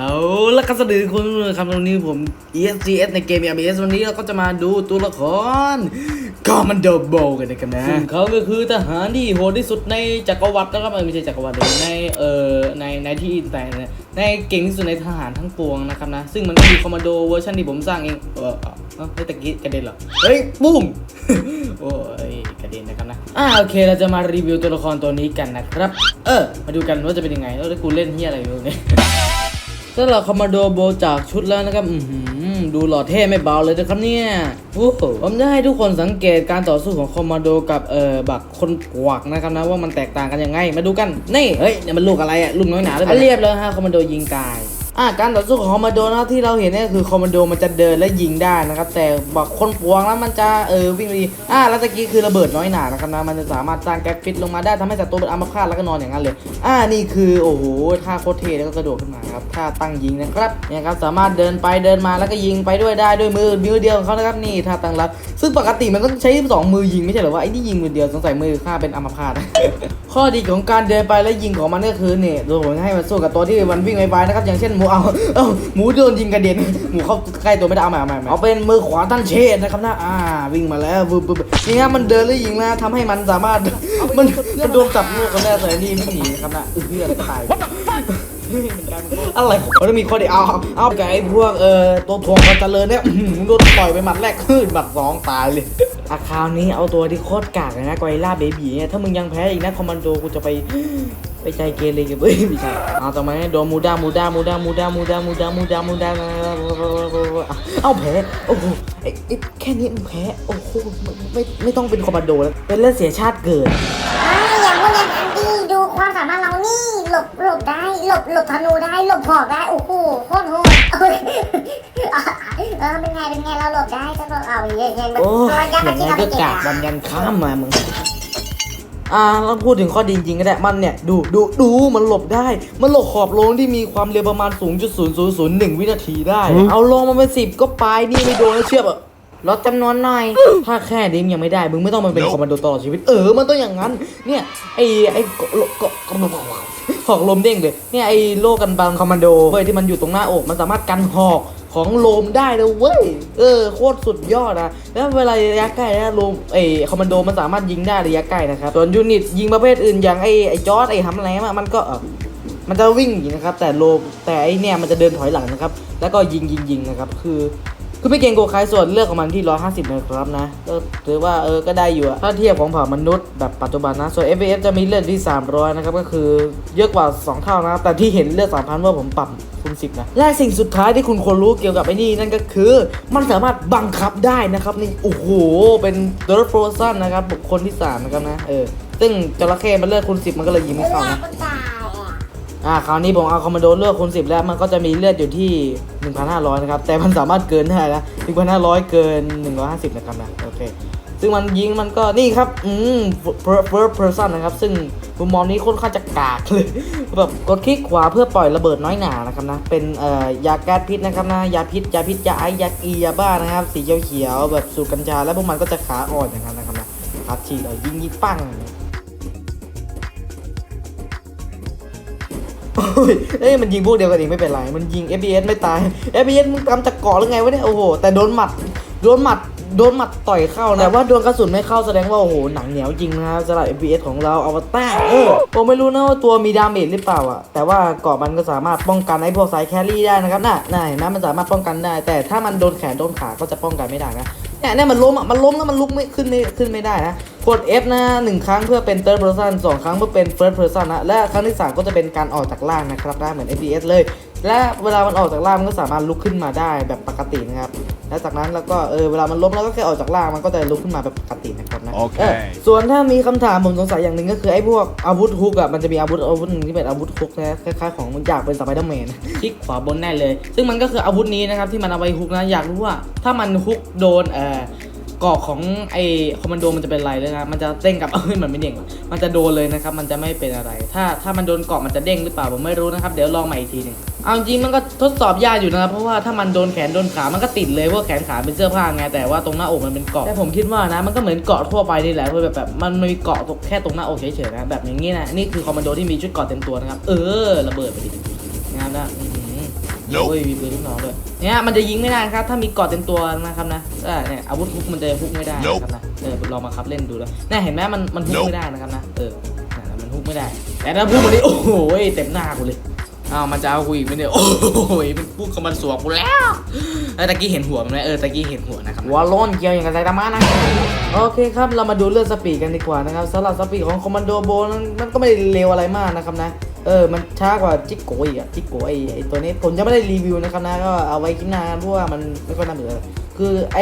เอาละครับสวัสดีทุกคนครับวันนี้ผม ESGS ในเกม RBS วันนี้เราก็จะมาดูตัวละครคอมมานโดโบกันนะครับนะซึ่งเขาก็คือทหารที่โหดที่สุดในจักรวรรดินะครับเออไม่ใช่จักรวรรดิเลยในเอ่อในในที่แต่ในเก่งที่สุดในทหารทั้งปวงนะครับนะ ซึ่งมันก็มีคอมมานโดเวอร์ชันที่ผมสร้างเองเออเอ้าเอ้าเฮ้ยตะกี้กระเด็นเหรอเฮ้ยปุ้มโอ้ยกระเด็นนะครับนะอ่าโอเคเราจะมารีวิวตัวละครตัวนี้กันนะครับ เออมาดูกันว่าจะเป็นยังไงแล้วกูเล่นเฮียอะไรอยู่เนี่ย สำหรับคอมมานโดโบจากชุดแล้วนะครับอือหือดูหล่อเท่ไม่เบาเลยนะครับเนี่ยโอ้โหผมจะให้ทุกคนสังเกตการต่อสู้ของคอมมานโดกับเอ่อบักคนกวักนะครับนะว่ามันแตกต่างกันยังไงมาดูกันนี่เฮ้ยเนี่ยมันลูกอะไรอะลูกน้อยหนาหรือเปล่าเรียบเลยฮะคอมมานโดยิงตาย อ่าการต่อสู้ของคอมมานโดนะที่เราเห็นเนี่ยคือคอมมานโดมันจะเดินและยิงได้นะครับ แต่บักคนปวงแล้วมันจะเออวิ่งไปดีอ่าแล้วตะกี้คือระเบิดน้อยหนานะครับนะมันจะสามารถสร้างแก๊สฟิตลงมาได้ทำให้ศัตรูเป็นอัมพาตแล้วก็นอนอย่างนั้นเลย อ่านี่คือโอ้โหท่าโคตรเท่แล้วก็กระโดดขึ้นมาครับท่าตั้งยิงนะครับเนี่ยครับสามารถเดินไปเดินมาแล้วก็ยิงไปด้วยได้ด้วยมือมือเดียวของเขานะครับนี่ท่าตั้งรับซึ่งปกติมันต้องใช้สองมือยิงไม่ใช่เหรอว่าไอ้นี่ยิงมือเดียวสงสัยมือข้าเป็นอัมพาตข้อดีของการเดินไปแล้วยิงของมันก็คือเนี่ยโดยผมให้มันสู้กับตัวที่มันวิ่งไวๆนะครับอย่างเช่นหมูเอาเอ้าหมูโดนยิงกระเด็นหมูเข้าใกล้ตัวไม่ได้เอาใหม่เอาใหม่เอาใหม่เอาเป็นมือขวาตั้งเชษนะครับนะอ่า วิ่งมาแล้วบึ๊บบึ๊บนี่ครับมันเดินแล้วยิงนะทำให้มันสามารถมันมันโดนจับลูกกันได้แต่นี่ไม่หนีนะครับนะเออเพื่อนก็ตายอะไรของเขาต้องมีข้อดีเอาเอาเอาไก่พวกเอ่อตัวทวงกันเจริญเนี่ยอื้อหือโดนปล่อยไปหมัดแรกขึ้นหมัดสองตายเลยอาคราวนี้เอาตัวที่โคตรกากเลยนะกอริลล่าเบบีเนี่ยถ้ามึงยังแพ้อีกนะคอมมานโดกูจะไป ไปใจเกเรกับเอ้ยไม่ใช่เอาต่อมาโดนมูด้ามูด้ามูด้ามูด้ามูด้ามูด้ามูด้ามูด้าเอาแพ้โอ้โหแค่นี้แพ้โอ้โหไม่ไม่ต้องเป็นคอมมานโดแล้วเป็นเล่นเสียชาติเกิดอย่างพวกอย่างนั้นดีดูความสามารถเรานี่หลบหลบได้หลบหลบธนูได้หลบหอกได้โอ้โหโคตรโหดเออเป็นไงเป็นไงเราหลบได้ก็หลบเอาเยอะๆมันโอ้ตัวยยักษ์มันย่างที่ไงเราไปเก็บกากบัอะนยันข้ามมามึง อ่าเราพูดถึงข้อดีจริงๆก็ได้มันเนี่ยดูดูดูมันหลบได้ มันหลบขอบโลงที่มีความเร็วประมาณ0.0001วินาทีได้ เอาลงมาเป็นสิบก็ไปนี่ไม่โดนแล้วเชื่อปะลดจำนวนหน่อย ถ้าแค่นี้ยังไม่ได้ มึงไม่ต้องมาเป็นคอมมานโดตลอดชีวิต เออ มันต้องอย่างนั้น เนี่ย ไอ้ ไอ้เกาะเกาะเกาะหอกลมเด้งเลย เนี่ย ไอ้โลกันบังคอมมานโดเว้ยที่มันอยู่ตรงหน้าอก มันสามารถกันหอก ของโลมได้เลยเว้ย เออโคตรสุดยอดนะแล้วเวลาระยะใกล้นะโลมเอ้คอมมานโดมันสามารถยิงได้ระยะใกล้นะครับ ส่วนยูนิตยิงประเภทอื่นอย่างไอ้ไอ้จอร์ดไอ้ฮัมแลมอะมันก็มันจะวิ่งนะครับแต่โลมแต่ไอ้เนี่ยมันจะเดินถอยหลังนะครับ แล้วก็ยิงยิงยิงนะครับ คือ คือไม่เก่งโกคายส่วนเลือกของมันที่ 150นะครับนะ ก็ถือว่าเออก็ได้อยู่อะถ้าเทียบของเผ่ามนุษย์แบบปัจจุบันนะ ส่วน f f จะมีเลือดที่ 300 นะครับ ก็คือเยอะกว่า 2 เท่านะ แต่ที่เห็นเลือด 3,000 ว่าผมปรับคูณ10 นะ และสิ่งสุดท้ายที่คุณควรรู้เกี่ยวกับไอ้นี่นั่นก็คือ มันสามารถบังคับได้นะครับนี่โอ้โหเป็นดอร์โฟรซันนะครับบุคคลที่3นะครับนะเออซึ่งจระเข้มันเลือดคูณ10 มันก็เลยยิงไม่เข้านะ อ่าคราวนี้ผมเอาคอมมานโดเลือกคูณ10 แล้วมันก็จะมีเลือดอยู่ที่ 1,500 นะครับ แต่มันสามารถเกินได้นะ1,500 เกิน 150 นะครับนะโอเคซึ่งมันยิงมันก็นี่ครับ อืม first person นะครับ ซึ่งมุมมองนี้ค่อนข้างจะกากเลย แบบกดคลิกขวาเพื่อปล่อยระเบิดน้อยหนานะครับนะ เป็นเอ่อยาแก๊สพิษนะครับนะ ยาพิษ ยาพิษ ยาไอยาอียาบ้านะครับ สีเขียวๆแบบสูตรกัญชา แล้วพวกมันก็จะขาอ่อนอย่างนั้นนะครับนะพัดฉีดเอายิงยิงปั้ง เอ้ยมันยิงพวกเดียวกันเองไม่เป็นไร มันยิง FPS ไม่ตาย FPS มึงกำจากเกาะหรือไงวะเนี่ยโอ้โหแต่โดนหมัดโดนหมัดโดนหมัดต่อยเข้านะแต่ว่าโดนกระสุนไม่เข้าแสดงว่าโอ้โหหนังเหนียวจริงนะครับสำหรับ FPS ของเราเอวตารเออผมไม่รู้นะว่าตัวมีดาเมจหรือเปล่าอะแต่ว่าเกาะมันก็สามารถป้องกันไอ้พวกสายแครี่ได้นะครับน่ะน่ะเห็นไหมมันสามารถป้องกันได้ แต่ถ้ามันโดนแขนโดนขาก็จะป้องกันไม่ได้นะ เนี่ยเนี่ยมันล้มอะมันล้มแล้วมันลุกไม่ขึ้นไม่ขึ้นไม่ได้นะกด F นะหนึ่งครั้งเพื่อเป็น third person สองครั้งเพื่อเป็น first person นะและครั้งที่สามก็จะเป็นการออกจากล่างนะครับได้เหมือน FPS เลย และเวลามันออกจากล่างมันก็สามารถลุกขึ้นมาได้แบบปกตินะครับ และจากนั้นแล้วก็เออเวลามันล้มแล้วก็แค่ออกจากล่างมันก็จะลุกขึ้นมาแบบปกตินะครับนะโอเคส่วนถ้ามีคำถามผมสงสัยอย่างหนึ่งก็คือไอ้พวกอาวุธฮุกอะมันจะมีอาวุธอาวุธหนึ่งที่เป็นอาวุธฮุกนะคล้ายๆของมันอยากเป็นสไปเดอร์แมน คลิกขวาบนแน่เลย ซึ่งมันก็คืออาวุธนี้นะครับที่มันเอาไว้ฮุกนะ อยากรู้ว่า ถ้ามันฮุกโดนเอ่อกรอบของไอ้คอมมานโดมันจะเป็นไรเลยนะ มันจะเด้งกลับ เอ้ยมันไม่เด้งว่ะมันจะโดนเลยนะครับ มันจะไม่เป็นอะไร ถ้าถ้ามันโดนเกาะมันจะเด้งหรือเปล่าผมไม่รู้นะครับ เดี๋ยวลองใหม่อีกทีหนึงเอาจริงมันก็ทดสอบยากอยู่นะครับเพราะว่าถ้ามันโดนแขนโดนขามันก็ติดเลยเพราะแขนขาเป็นเสื้อผ้าไงแต่ว่าตรงหน้าอกมันเป็นเกาะแต่ผมคิดว่านะมันก็เหมือนเกาะทั่วไปนี่แหละเพื่อแบบแบบมันมีเกาะตรงแค่ตรงหน้าอกเฉยๆนะแบบอย่างนี้นะนี่คือคอมมานโดที่มีชุดเกาะเต็มตัวนะครับเออระเบิดไปดินะครับนะอื้อหือ Nope โอ้ยมีปืนลูกน้องด้วยเนี่ยมันจะยิงไม่ได้นะครับถ้ามีเกอดเต็มตัวนะครับนะอ่าเนี่ยอาวุธฮุกมันจะฮุกไม่ได้นะครับนะเออลองมาครับเล่นดูแล้วเนี่ยเห็นไหมมันมันฮุก Nope ไม่ได้นะครับนะเออน่ะมันฮุกไม่ได้ แต่ถ้าพูดแบบนี้โอ้โหเต็มหน้ากูเลย อ้าวมันจะเอากูอีกไหมเนี่ยโอ้โหมันพูดกับมันสวกกูแล้วเออตะกี้เห็นหัวมันไหมเออตะกี้เห็นหัวนะครับหัวโล้นเกี่ยวอย่างกับไซตามะนะโอเคครับเรามาดูเรื่องสปีดกันดีกว่านะครับสำหรับสปีดของคอมมานโดโบนั้นมันก็ไม่ได้เร็วอะไรมากนะครับนะเออ มันช้ากว่าจิกโกอีกอะจิกโกไอไอตัวนี้ผมจะไม่ได้รีวิวนะครับนะก็เอาไว้คลิปหน้านเพราะว่ามันไม่ค่อยน่าเบื่อ คือไอ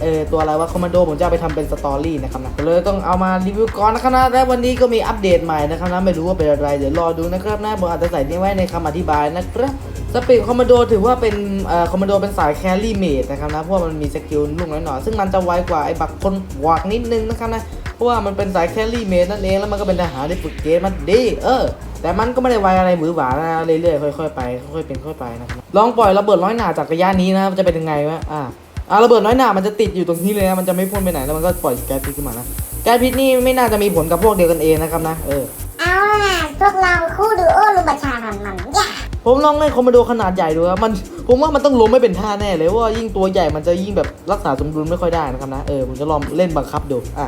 เออตัวอะไรว่าคอมมานโดผมจะไปทำเป็นสตอรี่นะครับนะก็เลยต้องเอามารีวิวก่อนนะครับนะและวันนี้ก็มีอัปเดตใหม่นะครับนะไม่รู้ว่าเป็นอะไรเดี๋ยวรอดูนะครับนะผมอาจจะใส่นี่ไว้ในคำอธิบายนะครับสปีดคอมมานโดถือว่าเป็นเอ่อคอมมานโดเป็นสายแครี่เมดนะครับนะเพราะว่ามันมีสกิลลูกน้อยหน่อยซึ่งมันจะไวกว่าไอ้บักคนหวากนิดนึงนะครับนะเพราะว่ามันเป็นสายแครี่เมดนั่นเองแล้วมันก็เป็นทหารที่ฝึกเกมมันดีเออแต่มันก็ไม่ได้ไวอะไรหมือหวานะเรื่อยๆค่อยๆไปค่อยๆเป็นค่อยๆไปนะครับลองปล่อยระเบิดน้อยหนาจากระยะนี้นะครับจะเป็นยังไงวะอ่า อ่าระเบิดน้อยหนามันจะติดอยู่ตรงนี้เลยนะมันจะไม่พ่นไปไหนแล้วมันก็ปล่อยแก๊สพิษขึ้นมานะแก๊สพิษนี่ไม่น่าจะมีผลกับพวกเดียวกันเองนะครับนะเออเอาล่ะพวกเราคู่ดูโอลูบัชามันมันย่าผมลองเล่นคอมมานโดขนาดใหญ่ดูครับมันผมว่ามันต้องล้มไม่เป็นท่าแน่เลยเพราะว่ายิ่งตัวใหญ่มันจะยิ่งแบบรักษาสมดุลไม่ค่อยได้นะครับนะเออผมจะลองเล่นบังคับดูอะ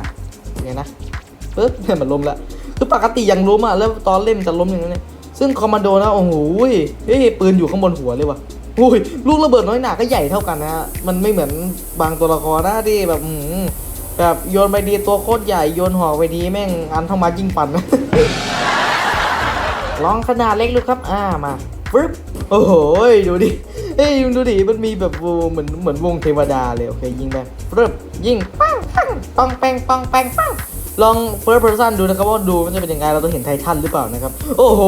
ยังไงนะปึ๊บเนี่ยมันล้มละคือปกติยังล้มอะแล้วตอนเล่นมันจะล้มอย่างนั้นเนี่ยซึ่งคอมมานโดนะโอ้โหเฮ้ยปืนอยู่ข้างบนหัวเลยว่ะ อุ้ยลูกระเบิดน้อยหนาก็ใหญ่เท่ากันนะฮะมันไม่เหมือนบางตัวละครนะที่แบบอืมแบบโยนไปดีตัวโคตรใหญ่โยนหอกไปดีแม่งอันเท่ามายิ่งปั่นลองขนาดเล็กดูครับ อ่ามาปึ๊บโอ้โหดูดิเฮ้ยดูดิมันมีแบบวงเหมือนเหมือนวงเทวดาเลยโอเคยิงไปปึ๊บยิงปังปังปังแปงปังแปงปังลอง first person ดูนะครับว่าดูมันจะเป็นยังไงเราต้องเห็นไททันหรือเปล่านะครับ โอ้โห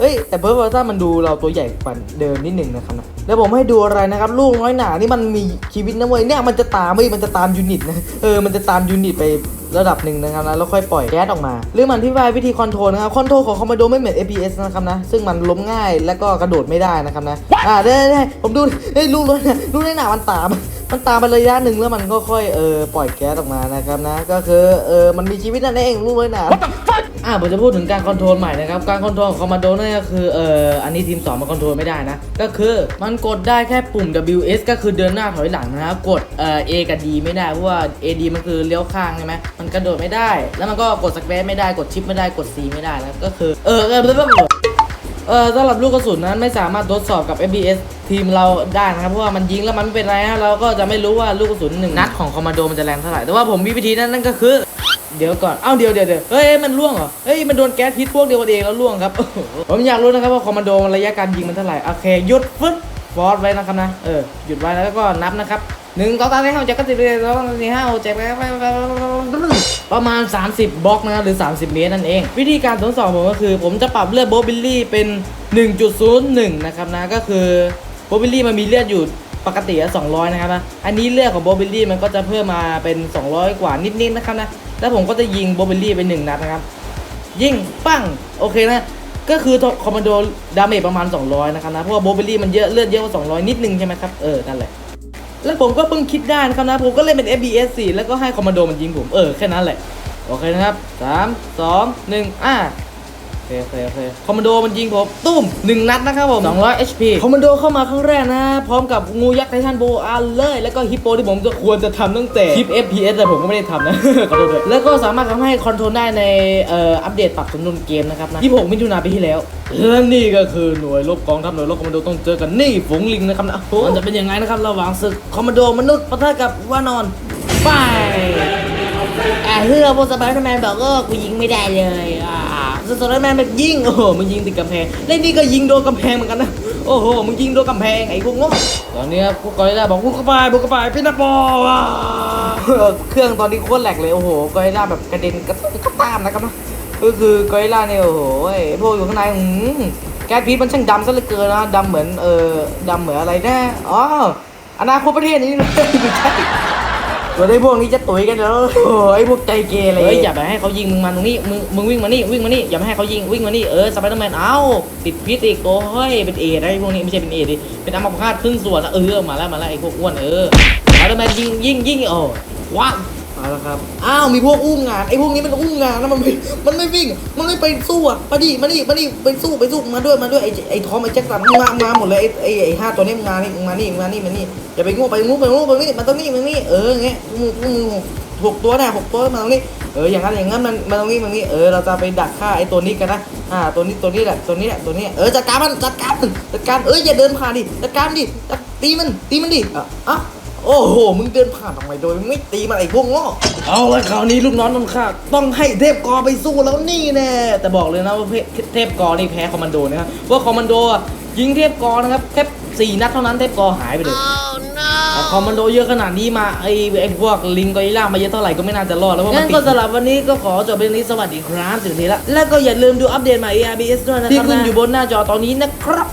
เอ้ยแต่ first person มันดูเราตัวใหญ่กว่าเดิมนิดหนึ่งนะครับนะแล้วผมให้ดูอะไรนะครับลูกน้อยหนานี่มันมีชีวิตนะเว้ยเนี่ยมันจะตามเว้ยมันจะตามยูนิตนะเออมันจะตามยูนิตไประดับหนึ่งนะครับนะแล้วค่อยปล่อยแก๊สออกมาหรือมันที่ว่าวิธีคอนโทรลนะครับคอนโทรลของคอมมานโดไม่เหมือน APS นะครับนะซึ่งมันล้มง่ายแล้วก็กระโดดไม่ได้นะครับนะอ่าได้ได้ได้ผมดูเฮ้ยลูกรถเนี่ยลูกในหนามันตามมันตามไประยะหนึ่งแล้วมันก็ค่อยเออปล่อยแก๊สออกมานะครับนะก็คือเออมันมีชีวิตนั่นเองลูกเลยหนา อ่าผมจะพูดถึงการคอนโทรลใหม่นะครับ การคอนโทรลของคอมมานโดนั่นก็คือเอ่ออันนี้ทีม2มันคอนโทรลไม่ได้นะ ก็คือมันกดได้แค่ปุ่ม WS ก็คือเดินหน้าถอยหลังนะครับ กดเอ่อ A กับ D ไม่ได้เพราะว่า AD มันคือเลี้ยวข้างใช่ไหมมันกระโดดไม่ได้ แล้วมันก็กดสเปซไม่ได้กดชิปไม่ได้กด C ไม่ได้แล้วก็คือเออเออเเออสำหรับลูกกระสุนนั้นไม่สามารถทดสอบกับ FPS ทีมเราได้นะครับ เพราะว่ามันยิงแล้วมันไม่เป็นไรนะเราก็จะไม่รู้ว่าลูกกระสุนหนึ่งนัดของคอมมานโดมันจะแรงเท่าไหร่แต่ว่าผมมีวิธีนั้นนั่นก็คือ เดี๋ยวก่อน เอ้าเดี๋ยวเดี๋ยวเดี๋ยวเฮ้ย มันล่วงเหรอ เฮ้ย มันโดนแก๊สพิษพวกเดียวกันเองแล้วล่วงครับ ผมอยากรู้นะครับว่าคอมมานโดมันระยะการยิงมันเท่าไหร่ โอเค หยุดฟึ๊บฟอสไว้นะครับนะ เออ หยุดไว้แล้วก็นับนะครับหนึ่งสองสามสี่ห้าหกเจ็ดแปดเก้าสิบเอ็ดสองสามสี่ห้าหกเจ็ดแปดเก้าสิบประมาณ 30 บล็อกนะครับหรือ 30 เมตรนั่นเอง วิธีการทดสอบผมก็คือ ผมจะปรับเลือดโบบิลลี่เป็น 1.01 นะครับนะ ก็คือโบบิลลี่มันมีเลือดอยู่ปกติอะ200 นะครับนะ อันนี้เลือดของโบบิลลี่มันก็จะเพิ่มมาเป็น 200 กว่านิดๆนะครับนะ แล้วผมก็จะยิงโบบิลลี่ไปหนึ่งนัดนะครับ ยิงปั้งโอเคนะ ก็คือคอมมานโดดาเมจประมาณ 200 นะครับนะ เพราะว่าโบบิลลี่มันเยอะเลือดเยอะกว่า 200 นิดนึงใช่ไหมครับ เออ นั่นแหละ แล้วผมก็เพิ่งคิดได้นะครับนะ ผมก็เล่นเป็น FBS 4แล้วก็ให้คอมมานโดมันยิงผม เออ แค่นั้นแหละ โอเคนะครับ 3 2 1อ่า เคโอเคโอเคคอมมานโดมันยิงผมตุ้มหนึ่งนัดนะครับผม200 HP คอมมานโดเข้ามาครั้งแรกนะ พร้อมกับงูยักษ์ไททันโบอาเลย แล้วก็ฮิปโปที่ผมจะควรจะทำตั้งแต่คลิป FPS แต่ผมก็ไม่ได้ทำนะ ขอโทษด้วยแล้วก็สามารถทำให้คอนโทรลได้ในเอ่ออัปเดตปรับสมดุลเกมนะครับนะ26มิถุนายนปีที่แล้วและนี่ก็คือหน่วยรบกองทัพหน่วยรบคอมมานโดต้องเจอกันนี่ฝูงลิงนะครับนะมันจะเป็นยังไงนะครับระหว่างศึกคอมมานโดมนุษย์ปะทะกับวานอนไปแต่เฮือพวกสไปเดอร์แมนบอกก็กูยิงไม่ได้เลยอ่า สโตรแมนแบบยิงโอ้โหมึงยิงติดกำแพงเล่นนี่ก็ยิงโดนกำแพงเหมือนกันนะโอ้โหมึงยิงโดนกำแพงไอ้พวกโง่ตอนนี้ครับพวกกอริลลาบอกพวกกระปายพวกกระปายพี่นาปอว้าเครื่องตอนนี้โคตรแหลกเลยโอ้โหกอริลลาแบบกระเด็นกระตุ้นกระตามนะครับนะก็คือกอริลลาเนี่ยโอ้โหพวกอยู่ข้างในอืมแก๊สพิษมันช่างดำซะเหลือเกินนะดำเหมือนเออดำเหมือนอะไรนะอ๋ออนาคตประเทศนี้ไม่ใช่ ส่วนไอ้พวกนี้จะตุ๋ยกันแล้วโอ้ยพวกใจเกเรเฮ้ยอย่าไปให้เขายิงมึงมาตรงนี้มึงมึงวิ่งมานี่วิ่งมานี่อย่าไปให้เขายิงวิ่งมานี่เออสไปเดอร์แมนเอ้าติดพิษอีกโอ้ยเป็นเอดไอ้พวกนี้ไม่ใช่เป็นเอดดิเป็นอัมพาตครึ่งส่วนเออมาแล้วมาแล้วไอ้พวกอ้วนเออสไปเดอร์แมนยิงยิงยิงโอ้ว้า วเอาละครับ อ้าว มีพวกอุ้มงานไอ้พวกนี้มันอุ้มงานนะมันไม่ มันไม่วิ่ง มันไม่ไปสู้อะมาดิมาดิมาดิไปสู้ไปสู้มาด้วยมาด้วยไอ้ไอ้ทอมไอ้แจ็คสันมามาหมดเลยไอ้ไอ้ไอ้ห้าตัวนี้มึงมานี่มึงมานี่มึงมานี่มานี่อย่าไปงูไปงูไปงูไปนี่มาตรงนี้มาตรงนี้เอออย่างเงี้ยมึงมึงหกหกตัวนะหกตัวมาตรงนี้เอออย่างนั้นอย่างนั้นมันมาตรงนี้มาตรงนี้เออเราจะไปดักฆ่าไอ้ตัวนี้กันนะอ่าตัวนี้ตัวนี้แหละตัวนี้แหละตัวนี้เออจัดการมันจัดการมันจัดการเอออย่าเดินผ่านดิจัดการดิจัดตีมันตีมันดิอะอะ โอ้โห มึงเดินผ่านทำไมโดยมึงไม่ตีมันไอ้พวกโง่เอาละคราวนี้ลูกน้องต้องฆ่าต้องให้เทพกอไปสู้แล้วนี่แน่แต่บอกเลยนะว่าเทพกอนี่แพ้คอมมานโดนะครับเพราะคอมมานโดอะยิงเทพกอนะครับแค่สี่นัดเท่านั้นเทพกอหายไปเลยแต่คอมมานโดเยอะขนาดนี้มาไอ้ไอ้พวกลิงกอริลล่ามาเยอะเท่าไหร่ก็ไม่น่าจะรอดแล้วเพราะงั้นก็สำหรับวันนี้ก็ขอจบเพียงนี้สวัสดีครับถึงนี้ละแล้วก็อย่าลืมดูอัปเดตใหม่ ARBS ด้วยนะครับที่ขึ้นอยู่บนหน้าจอตอนนี้นะครับ